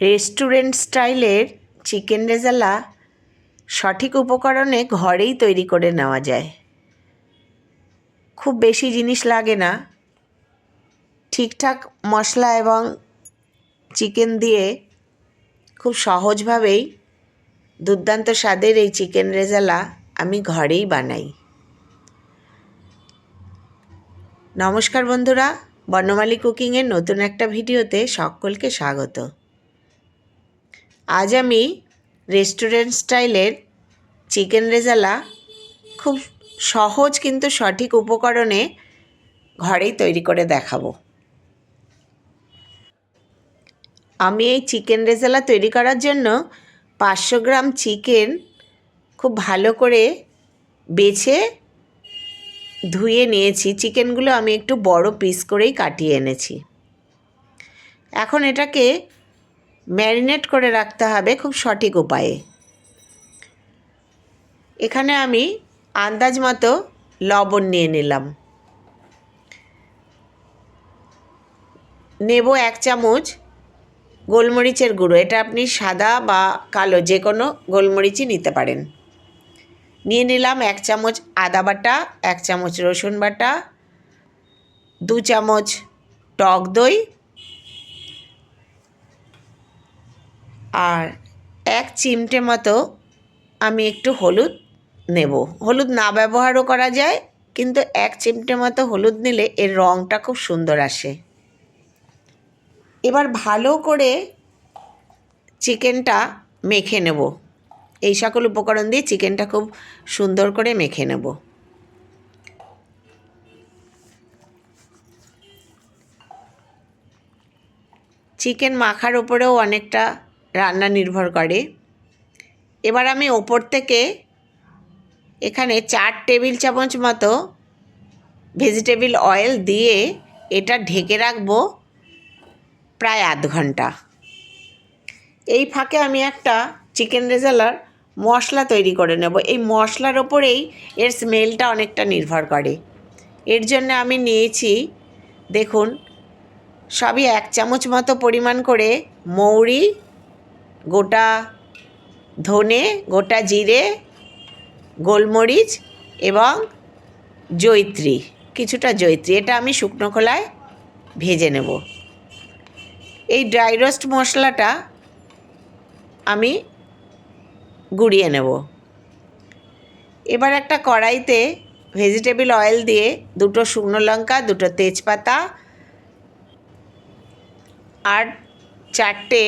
Restaurant স্টাইলের chicken rezala সঠিক উপকরণে ঘরেই তৈরি করে নেওয়া যায়। খুব বেশি জিনিস লাগে না। ঠিকঠাক মশলা এবং চিকেন দিয়ে খুব সহজভাবেই দুর্দান্ত স্বাদের এই চিকেন রেজালা আমি ঘরেই বানাই। নমস্কার বন্ধুরা, বর্ণমালী কুকিংয়ের নতুন একটা ভিডিওতে সকলকে স্বাগত। আজ আমি রেস্টুরেন্ট স্টাইলের চিকেন রেজালা খুব সহজ কিন্তু সঠিক উপকরণে ঘরেই তৈরি করে দেখাবো। আমি এই চিকেন রেজালা তৈরি করার জন্য পাঁচশো গ্রাম চিকেন খুব ভালো করে বেছে ধুয়ে নিয়েছি। চিকেনগুলো আমি একটু বড় পিস করেই কাটিয়ে এনেছি। এখন এটাকে ম্যারিনেট করে রাখতে হবে খুব সঠিক উপায়ে। এখানে আমি আন্দাজ মতো লবণ নিয়ে নিলাম। নেব এক চামচ গোলমরিচের গুঁড়ো। এটা আপনি সাদা বা কালো যে কোনো গোলমরিচই নিতে পারেন। নিয়ে নিলাম এক চামচ আদা বাটা, এক চামচ রসুন বাটা, দু চামচ টক দই আর এক চিমটে মতো আমি একটু হলুদ নেব। হলুদ না ব্যবহারও করা যায়, কিন্তু এক চিমটে মতো হলুদ নিলে এর রঙটা খুব সুন্দর আসে। এবার ভালো করে চিকেনটা মেখে নেব। এই সকল উপকরণ দিয়ে চিকেনটা খুব সুন্দর করে মেখে নেব। চিকেন মাখার ওপরেও অনেকটা রান্না নির্ভর করে। এবার আমি ওপর থেকে এখানে চার টেবিল চামচ মতো ভেজিটেবিল অয়েল দিয়ে এটা ঢেকে রাখব প্রায় আধ ঘণ্টা। এই ফাঁকে আমি একটা চিকেন রেজালার মশলা তৈরি করে নেব। এই মশলার ওপরেই এর স্মেলটা অনেকটা নির্ভর করে। এর জন্য আমি নিয়েছি, দেখুন, সবই এক চামচ মতো পরিমাণ করে মৌরি গোটা ধনে, গোটা জিরে, গোলমরিচ এবং জৈত্রী, কিছুটা জৈত্রী। এটা আমি শুকনো খোলায় ভেজে নেব। এই ড্রাই রোস্ট মশলাটা আমি গুঁড়িয়ে নেব। এবার একটা কড়াইতে ভেজিটেবিল অয়েল দিয়ে দুটো শুকনো লঙ্কা, দুটো তেজপাতা আর চারটে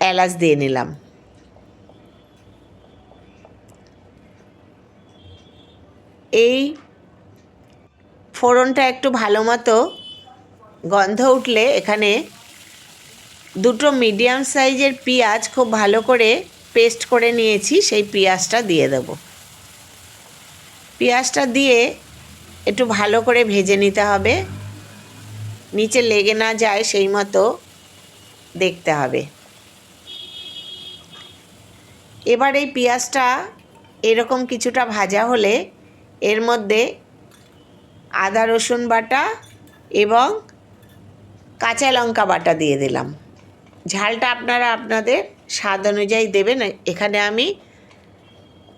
এলাচ দিয়ে নিলাম। এই ফোড়নটা একটু ভালো মতো গন্ধ উঠলে এখানে দুটো মিডিয়াম সাইজের পেঁয়াজ খুব ভালো করে পেস্ট করে নিয়েছি, সেই পেঁয়াজটা দিয়ে দেব। পেঁয়াজটা দিয়ে একটু ভালো করে ভেজে নিতে হবে। নিচে লেগে না যায় সেই মতো দেখতে হবে। এবার এই পেঁয়াজটা এরকম কিছুটা ভাজা হলে এর মধ্যে আদা, রসুন বাটা এবং কাঁচা লঙ্কা বাটা দিয়ে দিলাম। ঝালটা আপনারা আপনাদের স্বাদ অনুযায়ী দেবেন। এখানে আমি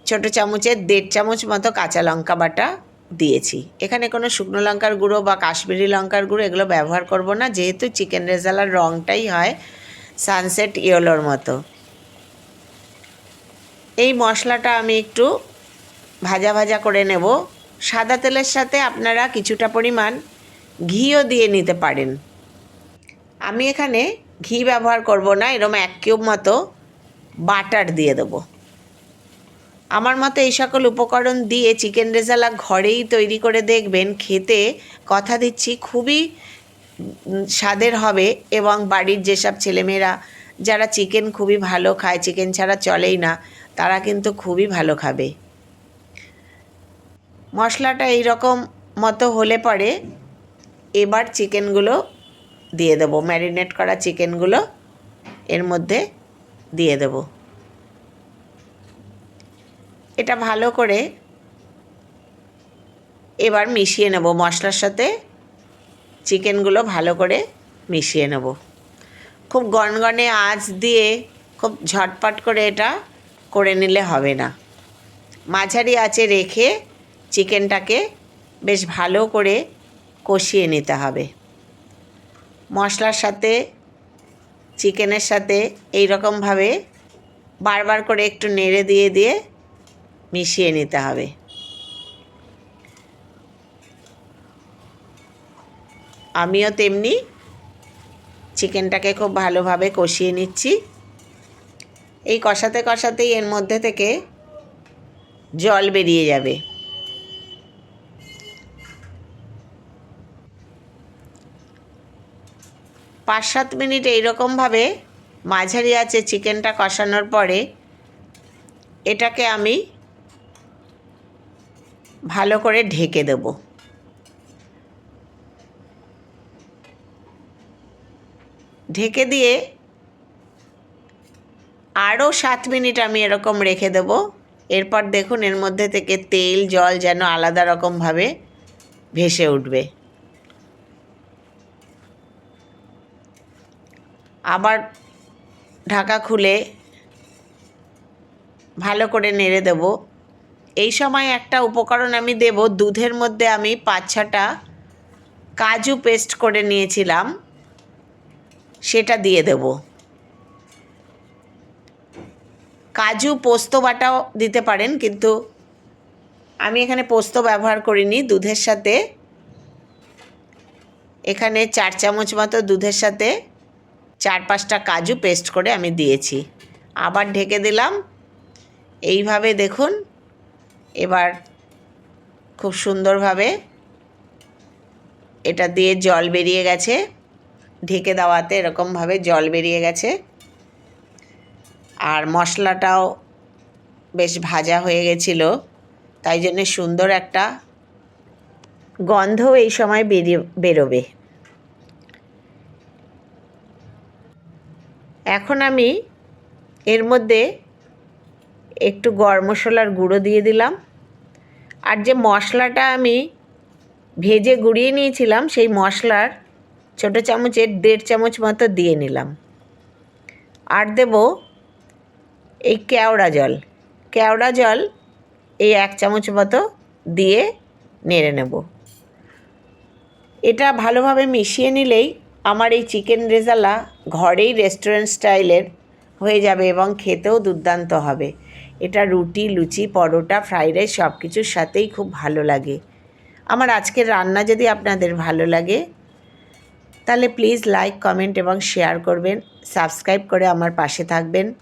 ছোট চামচের দেড় চামচ মতো কাঁচা লঙ্কা বাটা দিয়েছি। এখানে কোনো শুকনো লঙ্কার গুঁড়ো বা কাশ্মীরি লঙ্কার গুঁড়ো এগুলো ব্যবহার করব না, যেহেতু চিকেন রেজালার রঙটাই হয় সানসেট ইয়েলোর মতো। এই মশলাটা আমি একটু ভাজা ভাজা করে নেব। সাদা তেলের সাথে আপনারা কিছুটা পরিমাণ ঘিও দিয়ে নিতে পারেন। আমি এখানে ঘি ব্যবহার করব না, এরম এক কিউব মতো বাটার দিয়ে দেবো। আমার মতো এই সকল উপকরণ দিয়ে চিকেন রেজালা ঘরেই তৈরি করে দেখবেন, খেতে কথা দিচ্ছি, খুবই স্বাদের হবে এবং বাড়ির যেসব ছেলেমেয়েরা, যারা চিকেন খুবই ভালো খায়, চিকেন ছাড়া চলেই না তারা কিন্তু খুবই ভালো খাবে। মশলাটা এই রকম মতো হলে পরে এবার চিকেনগুলো দিয়ে দেবো। ম্যারিনেট করা চিকেনগুলো এর মধ্যে দিয়ে দেব। এটা ভালো করে এবার মিশিয়ে নেব। মশলার সাথে চিকেনগুলো ভালো করে মিশিয়ে নেব। খুব গনগনে আঁচ দিয়ে খুব ঝটপট করে এটা করে নিলে হবে না। মাঝারি আঁচে রেখে চিকেনটাকে বেশ ভালো করে কষিয়ে নিতে হবে। মশলার সাথে, চিকেনের সাথে এই রকমভাবে বারবার করে একটু নেড়ে দিয়ে দিয়ে মিশিয়ে নিতে হবে। আমিও তেমনি চিকেনটাকে খুব ভালোভাবে কষিয়ে নিচ্ছি। এই কষাতে কষাতেই এর মধ্যে থেকে জল বেরিয়ে যাবে। পাঁচ সাত মিনিট এইরকমভাবে মাঝারি আছে চিকেনটা কষানোর পরে এটাকে আমি ভালো করে ঢেকে দেব। ঢেকে দিয়ে আরও সাত মিনিট আমি এরকম রেখে দেব। এরপর দেখুন, এর মধ্যে থেকে তেল, জল যেন আলাদা রকমভাবে ভেসে উঠবে। আবার ঢাকা খুলে ভালো করে নেড়ে দেব। এই সময় একটা উপকরণ আমি দেব, দুধের মধ্যে আমি পাঁচ ছটা কাজু পেস্ট করে নিয়েছিলাম, সেটা দিয়ে দেব। কাজু পোস্ত বাটাও দিতে পারেন, কিন্তু আমি এখানে পোস্ত ব্যবহার করিনি, দুধের সাথে। এখানে চার চামচ মতো দুধের সাথে চার পাঁচটা কাজু পেস্ট করে আমি দিয়েছি। আবার ঢেকে দিলাম। এইভাবে দেখুন, এবার খুব সুন্দরভাবে এটা দিয়ে জল বেরিয়ে গেছে। ঢেকে দেওয়াতে এরকমভাবে জল বেরিয়ে গেছে। আর মশলাটাও বেশ ভাজা হয়ে গেছিল। তাই জন্যে সুন্দর একটা গন্ধ এই সময় বেরিয়ে, বেরোবে। এখন আমি এর মধ্যে একটু গরম মশলার গুঁড়ো দিয়ে দিলাম। আর যে মশলাটা আমি ভেজে গুঁড়িয়ে নিয়েছিলাম, সেই মশলার ছোটো চামচের দেড় চামচ মতো দিয়ে নিলাম। আর দেব এই কেওড়া জল। কেওড়া জল এই এক চামচ মতো দিয়ে নেড়ে নেব। এটা ভালোভাবে মিশিয়ে নিলেই আমার এই চিকেন রেজালা ঘরেই রেস্টুরেন্ট স্টাইলের হয়ে যাবে এবং খেতেও দুর্দান্ত হবে। এটা রুটি, লুচি, পরোটা, ফ্রাইড রাইস সব কিছুর সাথেই খুব ভালো লাগে। আমার আজকের রান্না যদি আপনাদের ভালো লাগে, তাহলে প্লিজ লাইক, কমেন্ট এবং শেয়ার করবেন। সাবস্ক্রাইব করে আমার পাশে থাকবেন।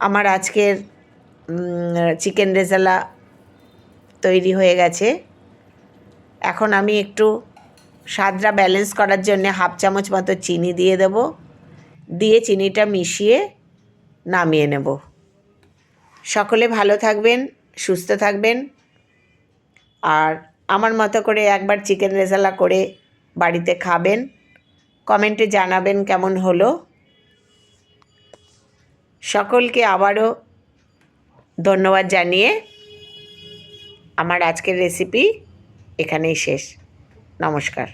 আমার আজকের চিকেন রেজালা তৈরি হয়ে গেছে। এখন আমি একটু স্বাদটা ব্যালেন্স করার জন্য হাফ চামচ মতো চিনি দিয়ে দেব। দিয়ে চিনিটা মিশিয়ে নামিয়ে নেব। সকলে ভালো থাকবেন, সুস্থ থাকবেন। আর আমার মতো করে একবার চিকেন রেজালা করে বাড়িতে খাবেন। কমেন্টে জানাবেন কেমন হলো। সকলকে আবারও ধন্যবাদ জানিয়ে আমার আজকের রেসিপি এখানেই শেষ। নমস্কার।